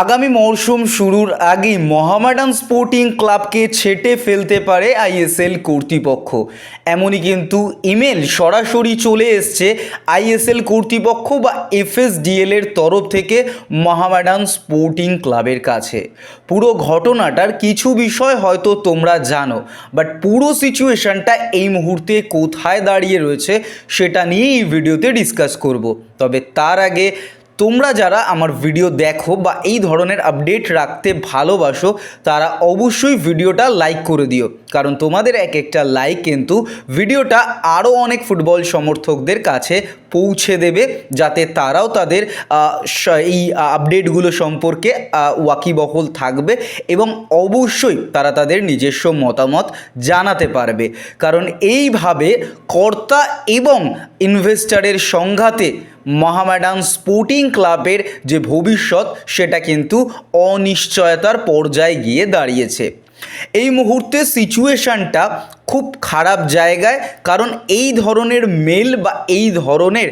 আগামী মরশুম শুরুর আগেই মোহামেডান স্পোর্টিং ক্লাবকে ছেটে ফেলতে পারে আইএসএল কর্তৃপক্ষ। এমনই কিন্তু ইমেল সরাসরি চলে এসছে আইএসএল কর্তৃপক্ষ বা এফএসডিএল এর তরফ থেকে মোহামেডান স্পোর্টিং ক্লাবের কাছে। পুরো ঘটনাটার কিছু বিষয় হয়তো তোমরা জানো, বাট পুরো সিচুয়েশনটা এই মুহূর্তে কোথায় দাঁড়িয়ে রয়েছে সেটা নিয়ে এই ভিডিওতে ডিসকাস করব। তবে তার আগে তোমরা যারা আমার ভিডিও দেখো বা এই ধরনের আপডেট রাখতে ভালোবাসো, তারা অবশ্যই ভিডিওটা লাইক করে দিও। কারণ তোমাদের এক একটা লাইক কিন্তু ভিডিওটা আরও অনেক ফুটবল সমর্থকদের কাছে পৌঁছে দেবে যাতে তারাও তাদের এই আপডেটগুলো সম্পর্কে ওয়াকিবহল থাকবে এবং অবশ্যই তারা তাদের নিজস্ব মতামত জানাতে পারবে। কারণ এইভাবে কর্তা এবং ইনভেস্টারের সংঘাতে মহামেডান স্পোর্টিং ক্লাবের যে ভবিষ্যৎ, সেটা কিন্তু অনিশ্চয়তার পর্যায়ে গিয়ে দাঁড়িয়েছে। এই মুহূর্তে সিচুয়েশনটা খুব খারাপ জায়গায়, কারণ এই ধরনের মেল বা এই ধরনের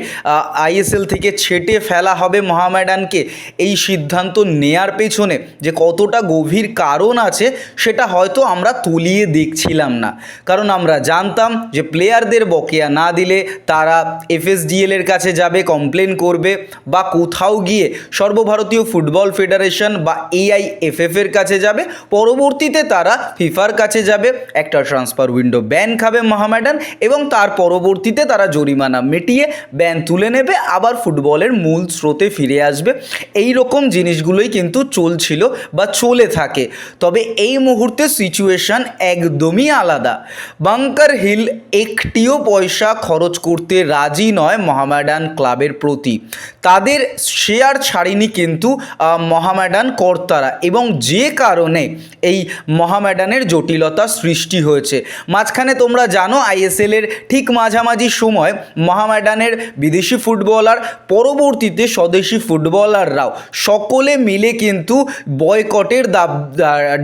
আইএসএল থেকে ছেটে ফেলা হবে মহামেডানকে, এই সিদ্ধান্ত নেয়ার পেছনে যে কতটা গভীর কারণ আছে, সেটা হয়তো আমরা তুলিয়ে দেখছিলাম না। কারণ আমরা জানতাম যে প্লেয়ারদের বকেয়া না দিলে তারা এফএসডিএল এর কাছে যাবে, কমপ্লেন করবে, বা কোথাও গিয়ে সর্বভারতীয় ফুটবল ফেডারেশন বা এআইএফএফ এর কাছে যাবে, পরবর্তীতে তারা ফিফার কাছে যাবে, একটা ট্রান্সফার উইন্ডো ব্যান খাবে মহামেডান এবং তার পরবর্তীতে তারা জরিমানা মিটিয়ে ব্যান তুলে নেবে, আবার ফুটবলের মূল স্রোতে ফিরে আসবে। এই রকম জিনিসগুলোই কিন্তু চলছিল বা চলে থাকে। তবে এই মুহূর্তে সিচুয়েশন একদমই আলাদা। বাংকার হিল একটিও পয়সা খরচ করতে রাজি নয় মহামেডান ক্লাবের প্রতি। তাদের শেয়ার ছাড়েনি কিন্তু মহামেডান কর্তারা এবং যে কারণে এই মহামেডানের জটিলতা সৃষ্টি হয়েছে। মাঝখানে তোমরা জানো আইএসএলের ঠিক মাঝামাঝি সময় মহামেডানের বিদেশি ফুটবলার, পরবর্তীতে স্বদেশি ফুটবলাররাও সকলে মিলে কিন্তু বয়কটের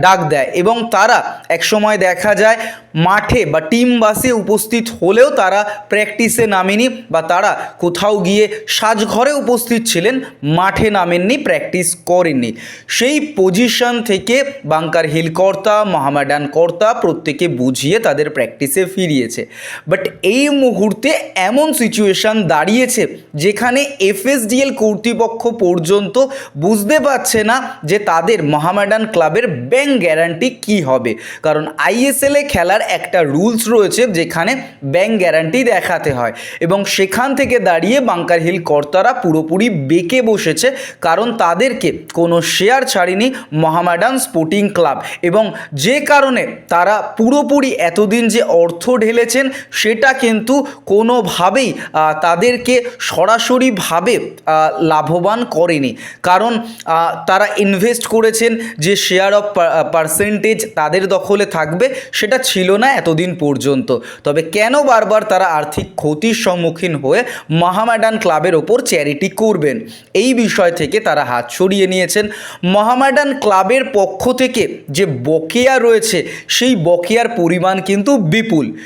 ডাক দেয় এবং তারা একসময় দেখা যায় মাঠে বা টিম বাসে উপস্থিত হলেও তারা প্র্যাকটিসে নামেনি বা তারা কোথাও গিয়ে সাজঘরে উপস্থিত ছিলেন, মাঠে নামেননি প্র্যাকটিস করেননি। সেই পজিশন থেকে বাংকার হিল কর্তা, মহামেডান কর্তা প্রত্যেকে বুঝিয়ে তাদের প্র্যাকটিসে ফিরিয়েছে। বাট এই মুহূর্তে এমন সিচুয়েশন দাঁড়িয়েছে যেখানে এফএসডিএল কর্তৃপক্ষ পর্যন্ত বুঝতে পারছে না যে তাদের মহামেডান ক্লাবের ব্যাংক গ্যারান্টি কি হবে। কারণ আইএসএলে খেলার একটা রুলস রয়েছে যেখানে ব্যাংক গ্যারান্টি দেখাতে হয়। এবং সেখান থেকে দাঁড়িয়ে বাংকার হিল কর্তারা পুরোপুরি বেঁকে বসেছে কারণ তাদেরকে কোনো শেয়ার ছাড়েনি মহামেডান স্পোর্টিং ক্লাব। এবং যে কারণে তারা পুরোপুরি এতদিন যে অর্থ ঢেলেছেন সেটা কিন্তু কোনোভাবেই তাদেরকে সরাসরিভাবে লাভবান করেনি। কারণ তারা ইনভেস্ট করেছেন যে শেয়ার অফ পার্সেন্টেজ তাদের দখলে থাকবে, সেটা ছিল না এতদিন পর্যন্ত। তবে কেন বারবার তারা আর্থিক ক্ষতির সম্মুখীন হয়ে মহামেডান ক্লাবের ওপর চ্যারিটি করবেন? এই বিষয় থেকে তারা হাত সরিয়ে নিয়েছেন। মহামেডান ক্লাবের পক্ষ থেকে যে বকেয়া রয়েছে, সেই বকেয়ার পরিমাণ কিন্তু বিপুল।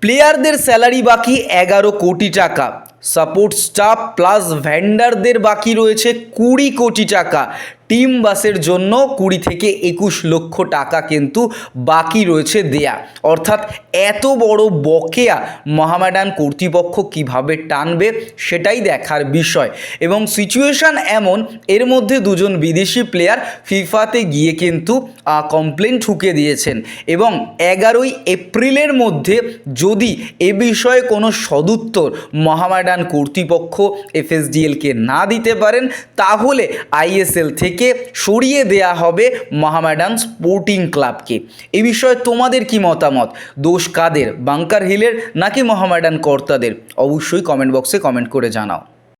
প্লেয়ারদের স্যালারি বাকি এগারো কোটি টাকা। সাপোর্ট স্টাফ প্লাস ভ্যান্ডারদের বাকি রয়েছে কুড়ি কোটি টাকা। টিম বাসের জন্য কুড়ি থেকে একুশ লক্ষ টাকা কিন্তু বাকি রয়েছে দেয়া। অর্থাৎ এত বড় বকেয়া মহামেডান কর্তৃপক্ষ কীভাবে টানবে সেটাই দেখার বিষয়। এবং সিচুয়েশান এমন, এর মধ্যে দুজন বিদেশি প্লেয়ার ফিফাতে গিয়ে কিন্তু কমপ্লেন ঠুকে দিয়েছেন। এবং এগারোই এপ্রিলের মধ্যে যদি এ বিষয়ে কোনো সদুত্তর মহামেডান কর্তৃপক্ষ এফএসডিএলকে না দিতে পারেন, তাহলে আইএসএল থেকে সরিয়ে দেয়া হবে মহামেডান স্পোর্টিং ক্লাবকে। এ বিষয়ে তোমাদের কি মতামত? দোষ কাদের? বাংকার হিলের নাকি মহামেডান কর্তাদের? অবশ্যই কমেন্ট বক্সে কমেন্ট করে জানাও।